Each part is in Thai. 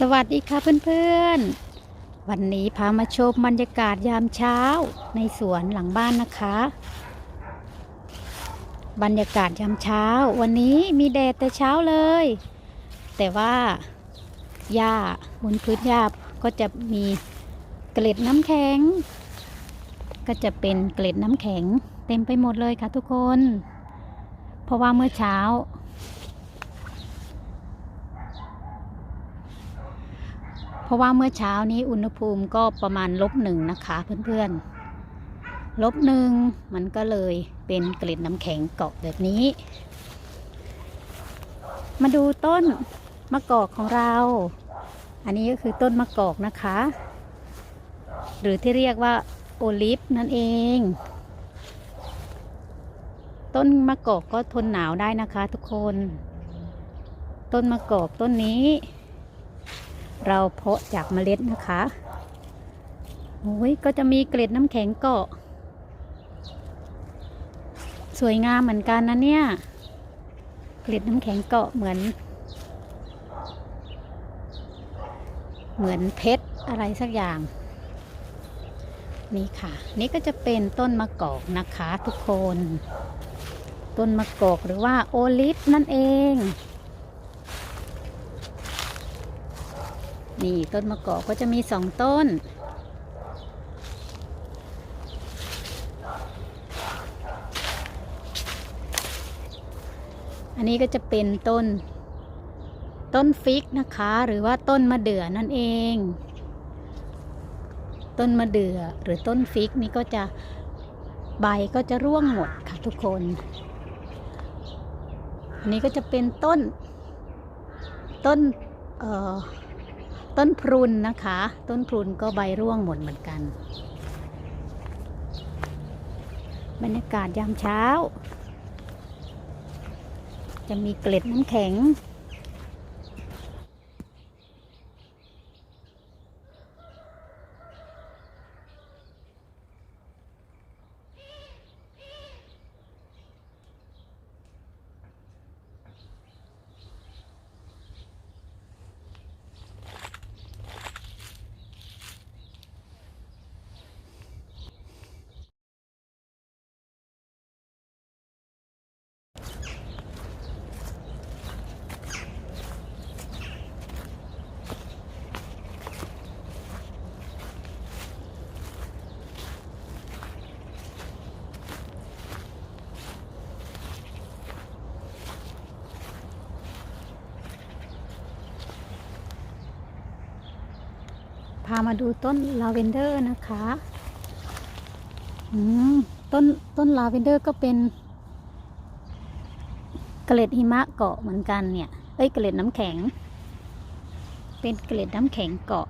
สวัสดีค่ะเพื่อนๆ วันนี้พามาชมบรรยากาศยามเช้าในสวนหลังบ้านนะคะ บรรยากาศยามเช้า วันนี้มีแดดแต่เช้าเลย แต่ว่าหญ้าบนพื้นหญ้าก็จะมีเกล็ดน้ำแข็ง ก็จะเป็นเกล็ดน้ำแข็งเต็มไปหมดเลยค่ะทุกคน เพราะว่าเมื่อเช้า เพราะว่าเมื่อเช้านี้อุณหภูมิก็ประมาณลบหนึ่งนะคะเพื่อนๆลบหนึ่งมันก็เลยเป็นเกล็ดน้ำแข็งเกาะแบบนี้ มาดูต้นมะกอกของเรา อันนี้ก็คือต้นมะกอกนะคะ หรือที่เรียกว่าโอลิฟนั่นเอง ต้นมะกอกก็ทนหนาวได้นะคะทุกคน ต้นมะกอกต้นนี้ เราเพาะจากเมล็ดนะคะโอ้ยก็จะมีเกล็ดน้ำแข็งเกาะ สวยงามเหมือนกันนะเนี่ย เกล็ดน้ำแข็งเกาะเหมือน เหมือนเพชรอะไรสักอย่าง นี่ค่ะ นี่ก็จะเป็นต้นมะกอกนะคะทุกคน ต้นมะกอกหรือว่าโอลิฟนั่นเอง นี่ต้นมะกอกก็จะมีสองต้น อันนี้ก็จะเป็นต้น ต้นฟิกนะคะ หรือว่าต้นมะเดื่อนั่นเอง ต้นมะเดื่อหรือต้นฟิกนี่ก็จะใบก็จะร่วงหมดค่ะทุกคน อันนี้ก็จะเป็นต้น ต้น เอ่อ ต้นพรุนนะคะ ต้นพรุนก็ใบร่วงหมดเหมือนกัน บรรยากาศยามเช้า จะมีเกล็ดน้ำแข็ง พามาดูต้นลาเวนเดอร์นะคะต้นต้นลาเวนเดอร์ก็เป็นเกล็ดหิมะเกาะเหมือนกันเนี่ย เอ้ยเกล็ดน้ำแข็ง เป็นเกล็ดน้ำแข็งเกาะ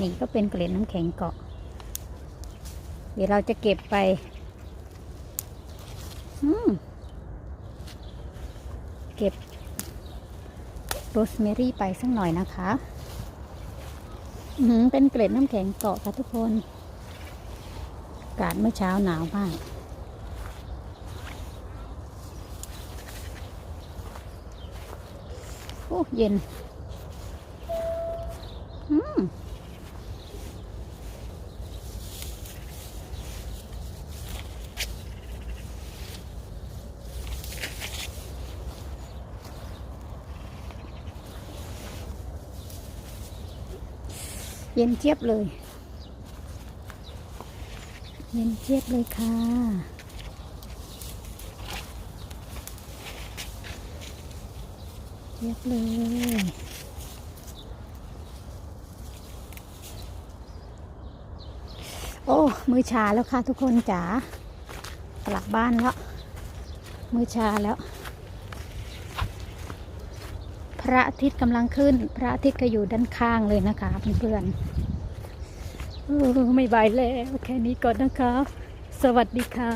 นี่ก็เป็นเกล็ดน้ำแข็งเกาะ เดี๋ยวเราจะเก็บไป อืม เก็บโรสแมรี่ไปสักหน่อยนะคะเป็นเกล็ดน้ำแข็งเกาะค่ะทุกคนอากาศเมื่อเช้าหนาวมากโอ้เย็น อืม เย็นเจี๊ยบเลย เย็นเจี๊ยบเลยค่ะ เจี๊ยบเลยโอ้มือชาแล้วค่ะทุกคนจ๋ากลับบ้านแล้ว มือชาแล้ว ระอาทิตย์กำลังขึ้น พระอาทิตย์ก็อยู่ด้านข้างเลยนะคะเพื่อนๆไม่ไหวแล้วแค่นี้ก่อนนะคะ สวัสดีค่ะ